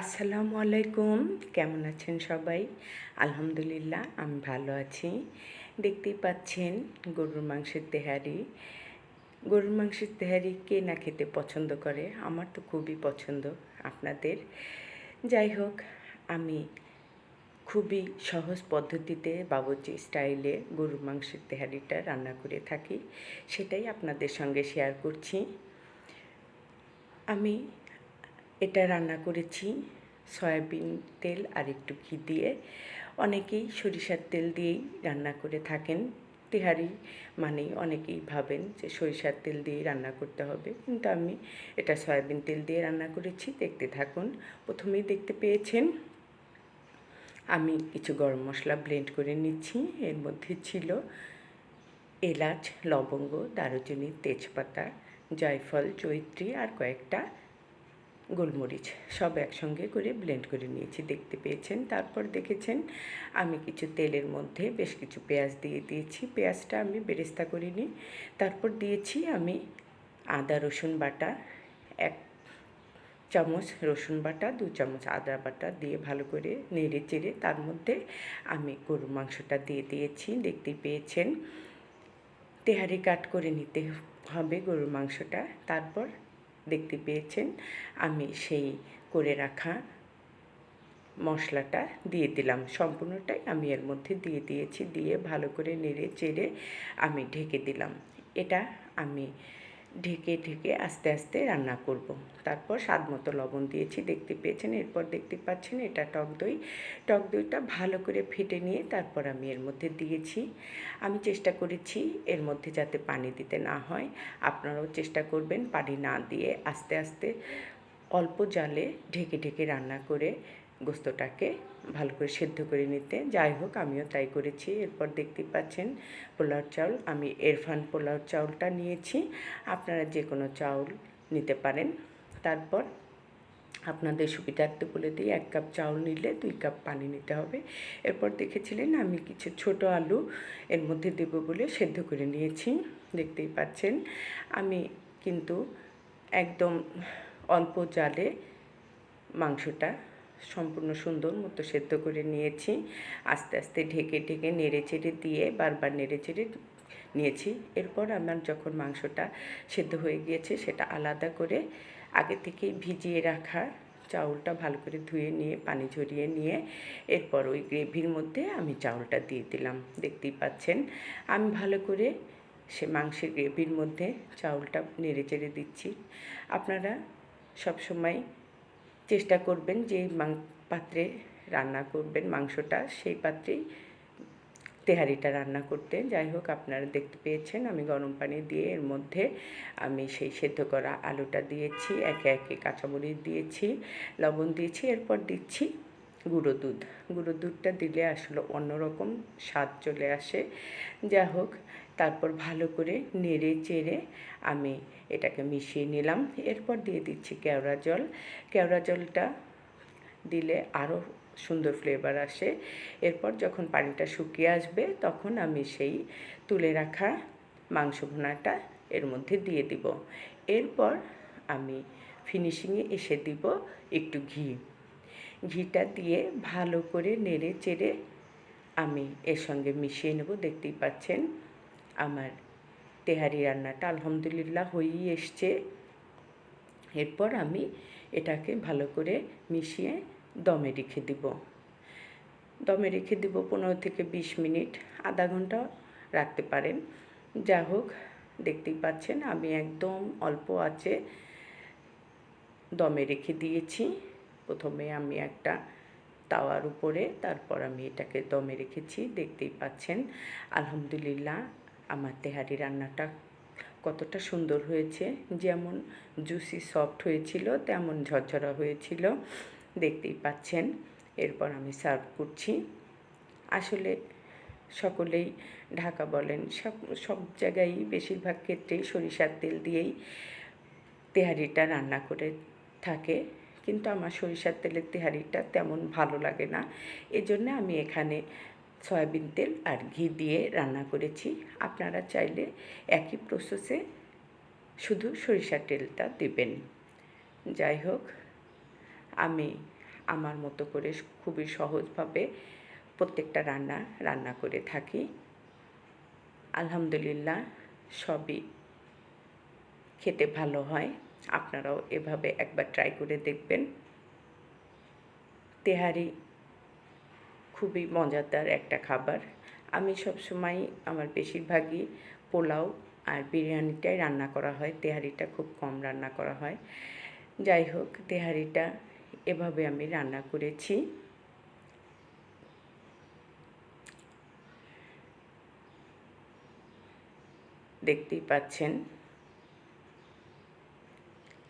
আসসালামু আলাইকুম। কেমন আছেন সবাই? আলহামদুলিল্লাহ, আমি ভালো আছি। দেখতেই পাচ্ছেন গরুর মাংসের তেহারি। গরুর মাংসের তেহারি কে না খেতে পছন্দ করে? আমার তো খুবই পছন্দ আপনাদের। যাই হোক, আমি খুবই সহজ পদ্ধতিতে বাবুর্চি স্টাইলে গরুর মাংসের তেহারিটা রান্না করে থাকি। সেটাই আপনাদের সঙ্গে শেয়ার করছি। আমি এটা রান্না করেছি, সয়াবিন তেল আর একটু ঘি দিয়ে। অনেকেই সরিষার তেল দিয়েই রান্না করে থাকেন। তেহারি মানেই অনেকেই ভাবেন যে সরিষার তেল দিয়েই রান্না করতে হবে। কিন্তু আমি এটা সয়াবিন তেল দিয়ে রান্না করেছি, দেখতে থাকুন। প্রথমেই দেখতে পেয়েছেন, আমি কিছু গরম মশলা ব্লেন্ড করে নিচ্ছি। এর মধ্যে ছিল এলাচ, লবঙ্গ দারুচিনি তেজপাতা, জয়ফল, চৈত্রী আর কয়েকটা গোলমরিচ সব একসঙ্গে করে ব্লেন্ড করে নিয়েছি, দেখতে পেয়েছেন। তারপর দেখেছেন আমি কিছু তেলের মধ্যে বেশ কিছু পেঁয়াজ দিয়ে দিয়েছি। পেঁয়াজটা আমি বেরেস্তা করিনি তারপর দিয়েছি আমি আদা, রসুন বাটা, এক চামচ রসুন বাটা, দু চামচ আদা বাটা দিয়ে ভালো করে নেড়ে চেড়ে তার মধ্যে আমি গরুর মাংসটা দিয়ে দিয়েছি। দেখতে পেয়েছেন, তেহারি কাট করে নিতে হবে গরুর মাংসটা। তারপর দেখতে পেয়েছেন। আমি সেই করে রাখা মশলাটা দিয়ে দিলাম। সম্পূর্ণটাই আমি এর মধ্যে দিয়ে দিয়েছি। দিয়ে ভালো করে নেড়ে চেড়ে আমি ঢেকে দিলাম। এটা আমি ঢেকে ঢেকে আস্তে আস্তে রান্না করব। তারপর স্বাদ মতো লবণ দিয়েছি, দেখতে পেয়েছেন? এরপর দেখতে পাচ্ছেন এটা টক দই। টক দইটা ভালো করে ফেটে নিয়ে তারপর আমি এর মধ্যে দিয়েছি। আমি চেষ্টা করেছি এর মধ্যে যাতে পানি দিতে না হয়। আপনারাও চেষ্টা করবেন পানি না দিয়ে আস্তে আস্তে অল্প জালে ঢেকে ঢেকে রান্না করে গোস্তটাকে ভালো করে সেদ্ধ করে নিতে। যাই হোক, আমিও তাই করেছি। এরপর দেখতে পাচ্ছেন পোলাও চাউল। আমি এরফান পোলাও চাউলটা নিয়েছি। আপনারা যে কোনো চাউল নিতে পারেন। তারপর আপনাদের সুবিধার্থে বলে দিই, এক কাপ চাউল নিলে দুই কাপ পানি নিতে হবে। এরপর দেখেছিলেন আমি কিছু ছোট আলু এর মধ্যে দেব বলে সেদ্ধ করে নিয়েছি। দেখতেই পাচ্ছেন আমি কিন্তু একদম অল্প জালে মাংসটা সম্পূর্ণ সুন্দর মতো সেদ্ধ করে নিয়েছি। আস্তে আস্তে ঢেকে ঢেকে নেড়ে চেড়ে দিয়ে বারবার নেড়ে চেড়ে নিয়েছি। এরপর আমার যখন মাংসটা সেদ্ধ হয়ে গিয়েছে সেটা আলাদা করে আগে থেকে ভিজিয়ে রাখা চাউলটা ভালো করে ধুয়ে নিয়ে, পানি ঝরিয়ে নিয়ে এরপর ওই গ্রেভির মধ্যে আমি চাউলটা দিয়ে দিলাম। দেখতেই পাচ্ছেন, আমি ভালো করে সে মাংসের গ্রেভির মধ্যে চাউলটা নেড়ে চেড়ে দিচ্ছি। আপনারা সবসময় চেষ্টা করবেন যে পাত্রে রান্না করবেন, মাংসটা, সেই পাত্রেই তেহারিটা রান্না করতে। যাই হোক, আপনারা দেখতে পেয়েছেন, আমি গরম পানি দিয়ে এর মধ্যে আমি সেই সেদ্ধ করা আলুটা দিয়েছি, একে একে কাঁচামরিচ দিয়েছি, লবণ দিয়েছি, এরপর দিচ্ছি গুঁড়ো দুধ। গুঁড়ো দুধটা দিলে আসলে অন্যরকম স্বাদ চলে আসে। যা হোক, তারপর ভালো করে নেড়ে চেড়ে আমি এটাকে মিশিয়ে নিলাম। এরপর দিয়ে দিচ্ছি কেওড়া জল। কেওড়া জলটা দিলে আরও সুন্দর ফ্লেভার আসে। এরপর যখন পানিটা শুকিয়ে আসবে, তখন আমি সেই তুলে রাখা মাংস ভুনাটা এর মধ্যে দিয়ে দিব। এরপর আমি ফিনিশিংয়ে এসে দিব একটু ঘি। ঘিটা দিয়ে ভালো করে নেড়ে চেড়ে আমি এর সঙ্গে মিশিয়ে নেব। দেখতেই পাচ্ছেন আমার তেহারি রান্নাটা আলহামদুলিল্লাহ হয়েই এসছে। এরপর আমি এটাকে ভালো করে মিশিয়ে দমে রেখে দিব। দমে রেখে দিব পনেরো থেকে বিশ মিনিট, আধা ঘণ্টা রাখতে পারেন। যা হোক, দেখতেই পাচ্ছেন আমি একদম অল্প আছে দমে রেখে দিয়েছি। প্রথমে আমি একটা তাওয়ার উপরে, তারপর আমি এটাকে দমে রেখেছি। দেখতেই পাচ্ছেন, আলহামদুলিল্লাহ আমার তেহারি রান্নাটা কতটা সুন্দর হয়েছে। যেমন জুসি সফট হয়েছিল, তেমন ঝরঝরা হয়েছিল। দেখতেই পাচ্ছেন, এরপর আমি সার্ভ করছি। আসলে সকলেই ঢাকা বলেন, সব সব জায়গায় বেশিরভাগ ক্ষেত্রেই সরিষার তেল দিয়েই তেহারিটা রান্না করে থাকে। কিন্তু আমার সরিষার তেলের তেহারিটা তেমন ভালো লাগে না। এজন্য আমি এখানে সয়াবিন তেল আর ঘি দিয়ে রান্না করেছি। আপনারা চাইলে একই প্রসেসে শুধু সরিষার তেলটা দেবেন। যাই হোক, আমি আমার মতো করে খুবই সহজভাবে প্রত্যেকটা রান্না রান্না করে থাকি। আলহামদুলিল্লাহ সবই খেতে ভালো হয়। আপনারাও এভাবে একবার ট্রাই করে দেখবেন। তেহারি খুবই মজাদার একটা খাবার। আমি সবসময় আমার বেশিরভাগই পোলাও আর বিরিয়ানিটাই রান্না করা হয়। তেহারিটা খুব কম রান্না করা হয়। যাই হোক, তেহারিটা এভাবে আমি রান্না করেছি। দেখতেই পাচ্ছেন।